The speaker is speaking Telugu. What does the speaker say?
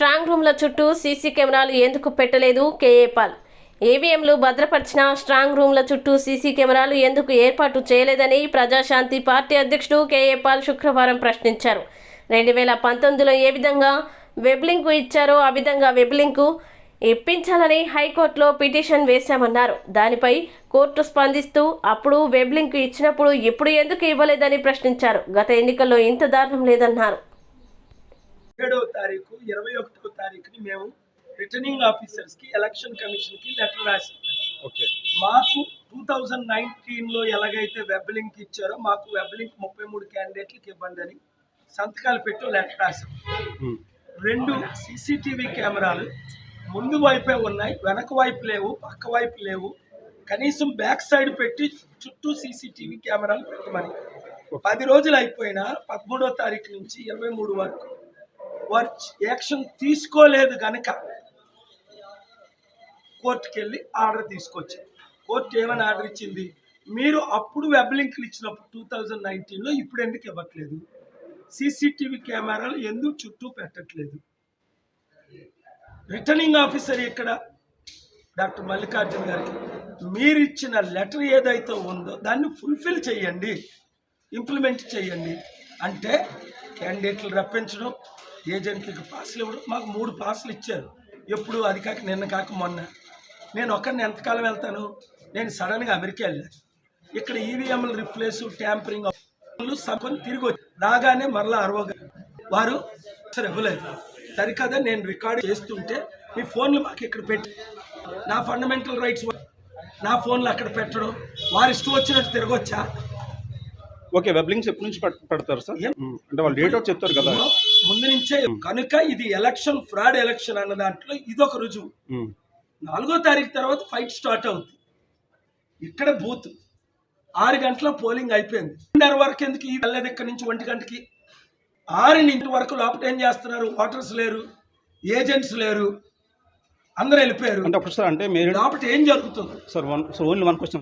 స్ట్రాంగ్ రూమ్ల చుట్టూ సీసీ కెమెరాలు ఎందుకు పెట్టలేదు కేఏపాల్ ఏవీఎంలు భద్రపరిచిన స్ట్రాంగ్ రూమ్ల చుట్టూ సీసీ కెమెరాలు ఎందుకు ఏర్పాటు చేయలేదని ప్రజాశాంతి పార్టీ అధ్యక్షుడు కేఏపాల్ శుక్రవారం ప్రశ్నించారు. రెండు వేల పంతొమ్మిదిలో ఏ విధంగా వెబ్లింకు ఇచ్చారో ఆ విధంగా వెబ్లింకు ఇప్పించాలని హైకోర్టులో పిటిషన్ వేశామన్నారు. దానిపై కోర్టు స్పందిస్తూ అప్పుడు వెబ్లింక్ ఇచ్చినప్పుడు ఇప్పుడు ఎందుకు ఇవ్వలేదని ప్రశ్నించారు. గత ఎన్నికల్లో ఇంత దారుణం లేదన్నారు. తారీఖు ఇరవై ఒకటో తారీఖుని మేము రిటర్నింగ్ ఆఫీసర్స్కి ఎలక్షన్ కమిషన్కి లెటర్ రాసాం ఓకే. మాకు టూ థౌజండ్ నైన్టీన్లో ఎలాగైతే వెబ్ లింక్ ఇచ్చారో మాకు వెబ్ లింక్ ముప్పై మూడు క్యాండిడేట్లకి ఇవ్వండి అని సంతకాలు పెట్టి లెటర్ రాసాం. రెండు సీసీటీవీ కెమెరాలు ముందు వైపే ఉన్నాయి వెనక వైపు లేవు పక్క వైపు లేవు. కనీసం బ్యాక్ సైడ్ పెట్టి చుట్టూ సీసీటీవీ కెమెరాలు పెట్టమని. పది రోజులు అయిపోయినా పదమూడో తారీఖు నుంచి ఇరవై మూడు వరకు వారు యాక్షన్ తీసుకోలేదు కనుక కోర్టుకి వెళ్ళి ఆర్డర్ తీసుకొచ్చింది. కోర్టు ఏమని ఆర్డర్ ఇచ్చింది? మీరు అప్పుడు వెబ్ లింక్లు ఇచ్చినప్పుడు టూ థౌజండ్ నైన్టీన్లో ఇప్పుడు ఎందుకు ఇవ్వట్లేదు? సీసీటీవీ కెమెరాలు ఎందుకు చుట్టూ పెట్టట్లేదు? రిటర్నింగ్ ఆఫీసర్ ఇక్కడ డాక్టర్ మల్లికార్జున గారికి. మీరు ఇచ్చిన లెటర్ ఏదైతే ఉందో దాన్ని ఫుల్ఫిల్ చేయండి. ఇంప్లిమెంట్ చేయండి. అంటే క్యాండిడేట్లు రప్పించడం ఏజెంట్లకు పాసులు ఇవ్వడం. మాకు మూడు పాసులు ఇచ్చారు. ఎప్పుడు అది కాక నిన్న కాక మొన్న. నేను ఒక్కరిని ఎంతకాలం వెళ్తాను? నేను సడన్గా అమెరికా వెళ్ళాను ఇక్కడ ఈవీఎంలు రిప్లేస్ ట్యాంపరింగ్ సగం తిరిగి వచ్చి రాగానే మరలా అరవగా వారు సరే ఇవ్వలేదు. సరికదా నేను రికార్డు చేస్తుంటే మీ ఫోన్లు మాకు ఇక్కడ పెట్టి నా ఫండమెంటల్ రైట్స్ నా ఫోన్లు అక్కడ పెట్టడం. వారి ఇష్టం వచ్చినట్టు తిరగొచ్చా? ఓకే వెబ్ లింక్స్ ఎప్పటి నుంచి పెడతారు సార్. అంటే వాళ్ళు డేట్ అవుట్ చెప్తారు కదా. ముందు నుంచే కనుక ఇది ఎలక్షన్ ఫ్రాడ్ ఎలక్షన్ అన్న దాంట్లో ఇదొక రుజువు. ఉమ్. నాలుగో తారీఖు తర్వాత ఫైట్ స్టార్ట్ అవుతుంది ఇక్కడ బూత్. ఆరు గంటల పోలింగ్ అయిపోయింది. రెండున్నర వరకు ఎందుకు ఈ వెళ్ళేది ఇక్కడ నుంచి ఒంటి గంటకి? ఆరింటి వరకు లోపల ఏం చేస్తున్నారు? ఓటర్స్ లేరు ఏజెంట్స్ లేరు అందరూ వెళ్ళిపోయారు. అంటే అప్పుడు సార్ అంటే మీరు లోపల ఏం జరుగుతుంది? Sir one sir only one question.